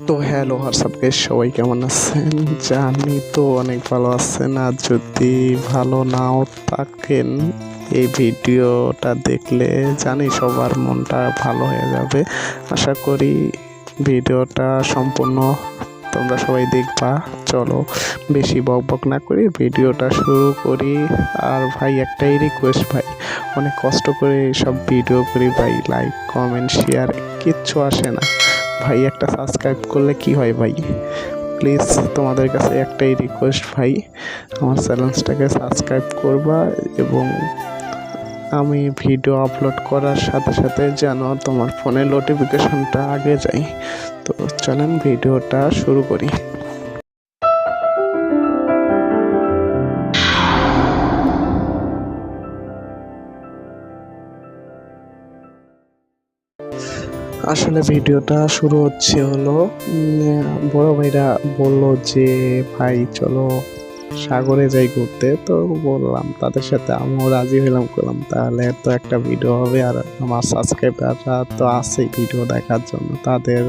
তো হ্যালো হোয়াটসঅ্যাপকে সবাই কেমন আছেন? জানি তো অনেক ভালো আছেন। আর যদি ভালো নাও থাকেন, এই ভিডিওটা দেখলে জানি সবার মনটা ভালো হয়ে যাবে। আশা করি ভিডিওটা সম্পূর্ণ তোমরা সবাই দেখবা। চলো বেশি বক বক না করি ভিডিওটা শুরু করি। আর ভাই, একটাই রিকোয়েস্ট ভাই, অনেক কষ্ট করে সব ভিডিও করি ভাই। লাইক কমেন্ট শেয়ার কিচ্ছু আসে না। ভাই, একটা সাবস্ক্রাইব করলে কি হয় ভাই? প্লিজ তোমাদের কাছে একটাই রিকোয়েস্ট ভাই, আমার চ্যানেলটাকে সাবস্ক্রাইব করবা এবং আমি ভিডিও আপলোড করার সাথে সাথে যেন তোমার ফোনে নোটিফিকেশনটা আগে যায়। তো চলেন ভিডিওটা শুরু করি। আসলে ভিডিওটা শুরু হচ্ছে হলো বড় ভাইরা বলল যে, ভাই, চলো সাগরে যাই ঘুরতে। তো বললাম, তাদের সাথে আমিও রাজি হলাম করলাম তাহলে তো একটা ভিডিও হবে আর আমার সাবস্ক্রাইবাররা তো আছেই ভিডিও দেখার জন্য। তাদের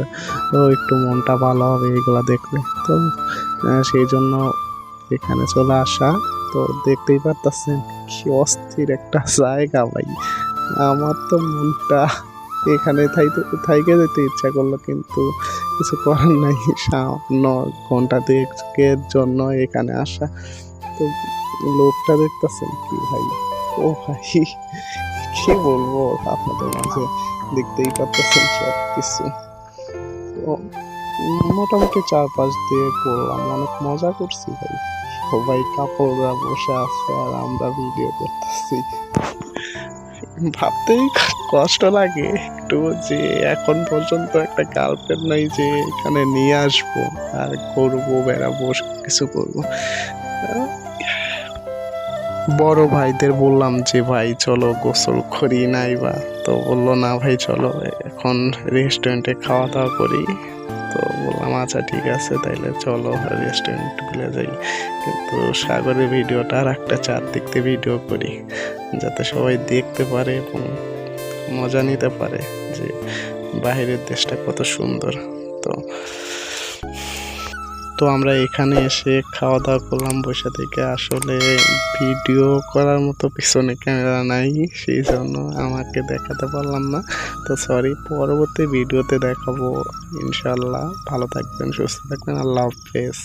একটু মনটা ভালো হবে এগুলো দেখলে। তো সেই জন্য এখানে চলে আসা। তো দেখতেই পারতেছেন কি অস্থির একটা জায়গা ভাই। আমার তো মনটা এখানে থাইকে যেতে ইচ্ছা করল, কিন্তু কিছু করার নাই। সামান্য ঘণ্টা দুয়েকের জন্য এখানে আসা। তো লোকটা দেখতেছেন কি ভাই? ও ভাই, কি বলব? আপনাদের মাঝে দেখতেই পারতেছেন সব কিছু তো মোটামুটি চার পাঁচ দিয়ে করলাম অনেক মজা করছি ভাই। সবাই কাপড়রা বসে আছে আর আমরা ভিডিও করতেছি। ভাবতেই কষ্ট লাগে একটু যে এখন পর্যন্ত একটা গার্লফ্রেন্ড নাই যে এখানে নিয়ে আসব, আর করব বেড়াবো কিছু করব। বড় ভাইদের বললাম যে, ভাই, চলো গোসল করি নাই বা? তো বলল, না ভাই, চলো, এখন রেস্টুরেন্টে খাওয়া দাওয়া করি। তো বললাম আচ্ছা ঠিক আছে, তাইলে চলো রেস্টুরেন্ট খুলে যাই। কিন্তু সাগরের ভিডিওটা আর একটা চারদিক ভিডিও করি, যাতে সবাই দেখতে পারে এবং মজা নিতে পারে যে বাইরের দেশটা কত সুন্দর। তো তো আমরা এখানে এসে খাওয়া দাওয়া করলাম, বসে থেকে আসলে ভিডিও করার মতো পিছনে ক্যামেরা নাই, সেই জন্য আমাকে দেখাতে পারলাম না। তো সরি পরবর্তী ভিডিওতে দেখাবো ইনশাল্লাহ ভালো থাকবেন, সুস্থ থাকবেন, আল্লাহ হাফেজ।